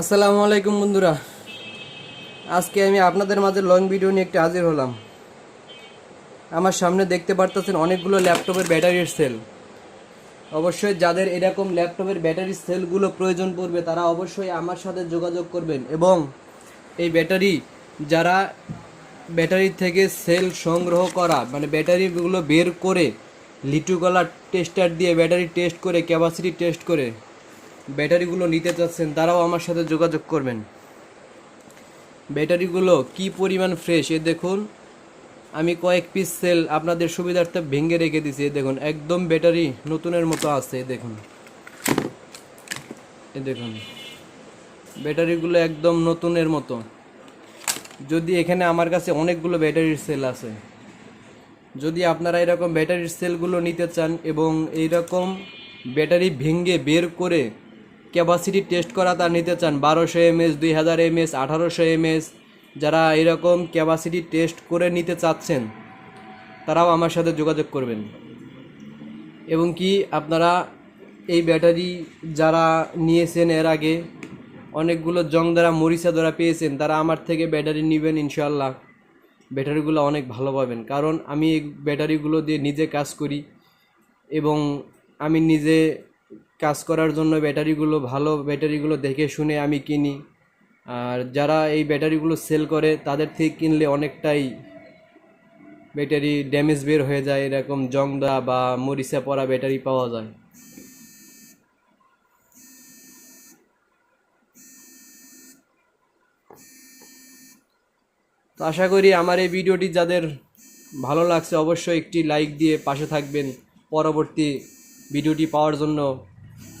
আসসালামু আলাইকুম বন্ধুরা। আজকে আমি আপনাদের মাঝে লং ভিডিও নিয়ে একটু হাজির হলাম। আমার সামনে দেখতে পারতেছেন অনেকগুলো ল্যাপটপের ব্যাটারির সেল। অবশ্যই যাদের এরকম ল্যাপটপের ব্যাটারির সেলগুলো প্রয়োজন পড়বে, তারা অবশ্যই আমার সাথে যোগাযোগ করবেন এবং এই ব্যাটারি যারা ব্যাটারি থেকে সেল সংগ্রহ করা মানে ব্যাটারিগুলো বের করে লিটু টেস্টার দিয়ে ব্যাটারি টেস্ট করে ক্যাপাসিটি টেস্ট করে ব্যাটারিগুলো নিতে চাচ্ছেন, তারাও আমার সাথে যোগাযোগ করবেন। ব্যাটারিগুলো কি পরিমাণ ফ্রেশ এ দেখুন, আমি কয়েক পিস সেল আপনাদের সুবিধার্থে ভেঙে রেখে দিছি দেখুন, একদম ব্যাটারি নতুনের মতো আছে, এ দেখুন। এ দেখুন, ব্যাটারিগুলো একদম নতুনের মতো। যদি এখানে আমার কাছে অনেকগুলো ব্যাটারির সেল আছে, যদি আপনারা এরকম ব্যাটারির সেলগুলো নিতে চান এবং এইরকম ব্যাটারি ভেঙে বের করে ক্যাপাসিটি টেস্ট করা তা নিতে চান বারোশো এমএস দুই হাজার এমএস আঠারোশো এমএস যারা এরকম ক্যাপাসিটি টেস্ট করে নিতে চাচ্ছেন, তারাও আমার সাথে যোগাযোগ করবেন। এবং কি আপনারা এই ব্যাটারি যারা নিয়েছেন এর আগে, অনেকগুলো জং দ্বারা, মরিচা দ্বারা পেয়েছেন, তারা আমার থেকে ব্যাটারি নেবেন ইনশাল্লাহ ব্যাটারিগুলো অনেক ভালো পাবেন। কারণ আমি এই ব্যাটারিগুলো দিয়ে নিজে কাজ করি এবং আমি নিজে কাজ করার জন্য ব্যাটারিগুলো, ভালো ব্যাটারিগুলো দেখে শুনে আমি কিনি। আর যারা এই ব্যাটারিগুলো সেল করে, তাদের থেকে কিনলে অনেকটাই ব্যাটারি ড্যামেজ বের হয়ে যায়। এরকম জং দেওয়া বা মরিচা পড়া ব্যাটারি পাওয়া যায়। তো আশা করি আমার এই ভিডিওটি যাদের ভালো লাগছে, অবশ্যই একটি লাইক দিয়ে পাশে থাকবেন। পরবর্তী ভিডিওটি পাওয়ার জন্য